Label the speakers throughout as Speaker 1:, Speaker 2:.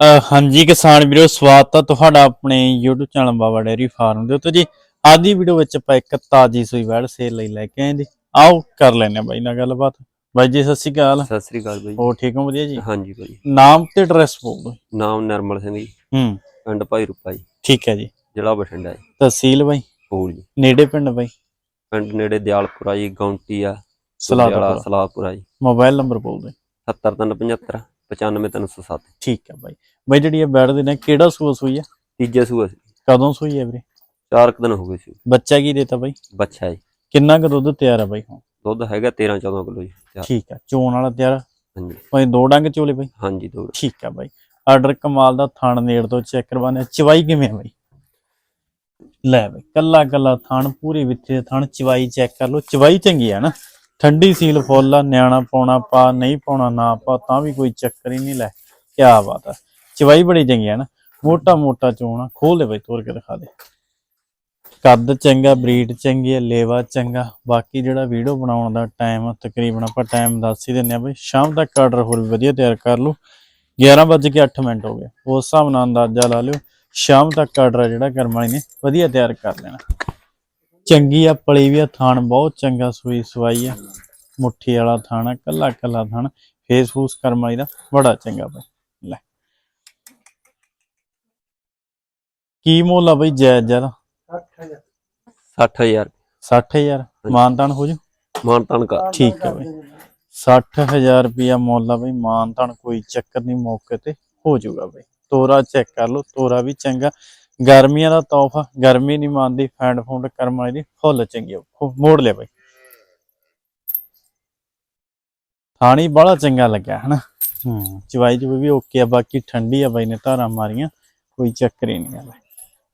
Speaker 1: ਹਾਂਜੀ ਕਿਸਾਨ ਵੀਰੋ ਸਵਾਗਤ ਹੈ ਤੁਹਾਡਾ ਆਪਣੇ YouTube channel Baba dairy farm ਦੇ ਉੱਤੇ ਜੀ। ਅੱਜ ਦੀ ਵੀਡੀਓ ਵਿੱਚ ਆਪਾਂ ਇੱਕ ਤਾਜੀ ਸੂਈ ਵੈੜ ਸੇਲ ਲਈ ਲੈ ਕੇ ਆਏ ਜੀ। ਆਓ ਕਰ ਲੈਨੇ ਆ ਬਾਈ ਨਾਲ ਗੱਲਬਾਤ। ਬਾਈ ਜੀ ਸਤਿ ਸ਼੍ਰੀ ਅਕਾਲ।
Speaker 2: ਸਤਿ ਸ੍ਰੀ ਅਕਾਲ ਬਾਈ।
Speaker 1: ਹੋਰ ਠੀਕ ਹੋ? ਵਧੀਆ ਜੀ?
Speaker 2: ਹਾਂਜੀ ਬਾਈ
Speaker 1: ਨਾਮ ਤੇ ਐਡਰੈਸ ਬੋਲ ਦਿਓ।
Speaker 2: ਨਾਮ ਨਰਮਲ ਸਿੰਘ ਜੀ।
Speaker 1: ਹੂੰ।
Speaker 2: ਪਿੰਡ ਭਾਈ ਰੂਪਾ ਜੀ
Speaker 1: ਠੀਕ ਹੈ ਜੀ।
Speaker 2: ਜ਼ਿਲ੍ਹਾ ਬਠਿੰਡਾ ਜੀ।
Speaker 1: ਤਹਿਸੀਲ ਬਾਈ?
Speaker 2: ਫੂਲ ਜੀ।
Speaker 1: ਨੇੜੇ ਪਿੰਡ ਬਾਈ?
Speaker 2: ਪਿੰਡ ਨੇੜੇ ਦਿਆਲਪੁਰਾ ਜੀ ਗੌਂਟੀ ਆ।
Speaker 1: ਸਲਾਹਪੁਰਾ
Speaker 2: ਸਲਾਹਪੁਰਾ ਜੀ।
Speaker 1: ਮੋਬਾਈਲ ਨੰਬਰ ਬੋਲ ਦਿਓ।
Speaker 2: 70375 95307
Speaker 1: ਠੀਕ ਹੈ ਬਾਈ। ਬਾਈ ਜਿਹੜੀ ਇਹ ਵੈੜ ਦੇ ਨੇ ਕਿਹੜਾ ਸੂਆ ਸੂਈ ਆ?
Speaker 2: ਤੀਜਾ ਸੂਆ ਸੀ।
Speaker 1: ਕਦੋਂ ਸੂਈ ਹੈ ਵੀਰੇ?
Speaker 2: ਚਾਰ ਕੁ ਦਿਨ ਹੋ ਗਏ ਸੀ।
Speaker 1: ਬੱਚਾ ਕੀ ਦੇਤਾ ਬਾਈ?
Speaker 2: ਬੱਚਾ ਜੀ।
Speaker 1: ਕਿੰਨਾ ਕੁ ਦੁੱਧ ਤਿਆਰ ਆ ਬਾਈ ਹੁਣ?
Speaker 2: ਦੁੱਧ ਹੈਗਾ 13 14 ਕਿਲੋ ਜੀ।
Speaker 1: ਠੀਕ ਹੈ ਚੋਣ ਵਾਲਾ ਤਿਆਰ
Speaker 2: ਹਾਂਜੀ।
Speaker 1: ਭਾਈ ਦੋ ਡੰਗ ਚੋਲੇ ਬਾਈ?
Speaker 2: ਹਾਂਜੀ ਦੋ
Speaker 1: ਠੀਕ ਆ ਬਾਈ। ਆਰਡਰ ਕਮਾਲ ਦਾ ਥਣ ਨੇੜ ਤੋਂ ਚੈੱਕ ਕਰਵਾਣੇ ਚਵਾਈ ਕਿਵੇਂ ਆ ਬਾਈ? ਲੈ ਬਾਈ ਕੱਲਾ ਕੱਲਾ ਥਣ ਪੂਰੀ ਵਿੱਚੇ ਥਣ ਚਵਾਈ ਚੈੱਕ ਕਰ ਲਓ। ਚਵਾਈ ਚੰਗੀ ਆ ਨਾ? ਠੰਡੀ ਸੀਲ ਫੁੱਲ ਆ, ਨਿਆਣਾ ਪਾਉਣਾ ਪਾ, ਨਹੀਂ ਪਾਉਣਾ ਨਾ ਪਾ, ਤਾਂ ਵੀ ਕੋਈ ਚੱਕਰ ਹੀ ਨਹੀਂ ਲੈ। ਕੀ ਬਾਤ ਆ। ਚਵਾਈ ਬੜੀ ਚੰਗੀ ਆ ਨਾ। ਮੋਟਾ ਮੋਟਾ ਚੋਣਾ ਖੋਲ ਦੇ ਬਾਈ ਤੋੜ ਕੇ ਦਿਖਾ ਦੇ। ਕੱਦ ਚੰਗਾ, ਬਰੀਡ ਚੰਗੀ ਹੈ ਲੇਵਾ ਚੰਗਾ। ਬਾਕੀ ਜਿਹੜਾ ਵੀਡੀਓ ਬਣਾਉਣ ਦਾ ਟਾਈਮ ਤਕਰੀਬਨ ਆਪਾਂ ਟਾਈਮ ਦੱਸ ਹੀ ਦਿੰਨੇ ਆ ਬਈ। ਸ਼ਾਮ ਤੱਕ ਆਰਡਰ ਹੋਰ ਵੀ ਵਧੀਆ ਤਿਆਰ ਕਰ ਲਓ। 11 ਵੱਜ ਕੇ 8 ਮਿੰਟ ਹੋ ਗਏ। ਉਸ ਹਿਸਾਬ ਨਾਲ ਅੰਦਾਜ਼ਾ ਲਾ ਲਿਓ। ਸ਼ਾਮ ਤੱਕ ਆਰਡਰ ਜਿਹੜਾ ਕਰਮ ਵਾਲੀ ਨੇ, ਵਧੀਆ ਤਿਆਰ ਕਰ ਲੈਣਾ। ਚੰਗੀ ਆ ਪਲੀ ਵੀ ਆ ਥਾਣ ਬਹੁਤ ਚੰਗਾ ਸੂਈ ਸਵਾਈ ਆ। ਮੁੱਠੀ ਵਾਲਾ ਥਾਣ ਕੱਲਾ ਕੱਲਾ ਥਾਣ ਫੇਸ ਫੂਸ ਕਰਮ ਵਾਲੀ ਦਾ ਬੜਾ ਚੰਗਾ ਬਈ। ਲੈ। ਕੀ ਮੁੱਲ ਆ ਬਈ ਜਾਇਜ਼ ਜਰਾ
Speaker 2: 60000
Speaker 1: 60000 ਮਾਨਤਾਨ ਹੋ ਜੂ?
Speaker 2: ਮਾਨਤਾਨ ਕਾ
Speaker 1: ਠੀਕ ਹੈ ਬਈ। 60000 ਰੁਪਿਆ ਮੁੱਲ ਆ ਬਈ ਮਾਨਤਾਨ ਕੋਈ ਚੱਕਰ ਨਹੀਂ ਮੌਕੇ ਤੇ ਹੋ ਜਾਊਗਾ ਬਈ। ਤੋਰਾ ਚੈੱਕ ਕਰ ਲਓ ਤੋਰਾ ਵੀ ਚੰਗਾ। ਗਰਮੀਆਂ ਦਾ ਤੋਹਫਾ ਗਰਮੀ ਨਹੀਂ ਮੰਨਦੀ ਫੈਂਡ ਫੂੰਡ ਕਰਮ ਦੀ ਫੁੱਲ ਚੰਗੀ ਮੋੜ ਲਿਆ ਬਈ। ਥਾਣੀ ਬੜਾ ਚੰਗਾ ਲੱਗਿਆ ਹਨਾ? ਹੂੰ। ਚਵਾਈ ਚ ਵੀ ਓਕੇ ਆ ਬਾਕੀ ਠੰਡੀ ਆ ਬਾਈ ਨੇ ਧਾਰਾਂ ਮਾਰੀਆਂ ਕੋਈ ਚੱਕਰ ਹੀ ਨਹੀਂ ਆ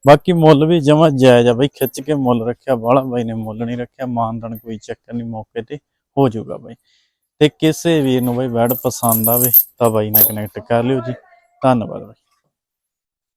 Speaker 1: ਬਾਕੀ ਮੁੱਲ ਵੀ ਜਮਾ ਜਾਇਜ਼ ਆ ਬਈ ਖਿੱਚ ਕੇ ਮੁੱਲ ਰੱਖਿਆ ਬਾਹਲਾ ਬਾਈ ਨੇ ਮੁੱਲ ਨਹੀਂ ਰੱਖਿਆ ਮਾਨਦਨ ਕੋਈ ਚੱਕਰ ਨਹੀਂ ਮੌਕੇ ਤੇ ਹੋ ਜਾਊਗਾ ਬਾਈ। ਤੇ ਕਿਸੇ ਵੀਰ ਨੂੰ ਬਾਈ ਵੈਡ ਪਸੰਦ ਆਵੇ ਤਾਂ ਬਾਈ ਨਾਲ ਕਨੈਕਟ ਕਰ ਲਿਓ ਜੀ। ਧੰਨਵਾਦ ਬਾਈ।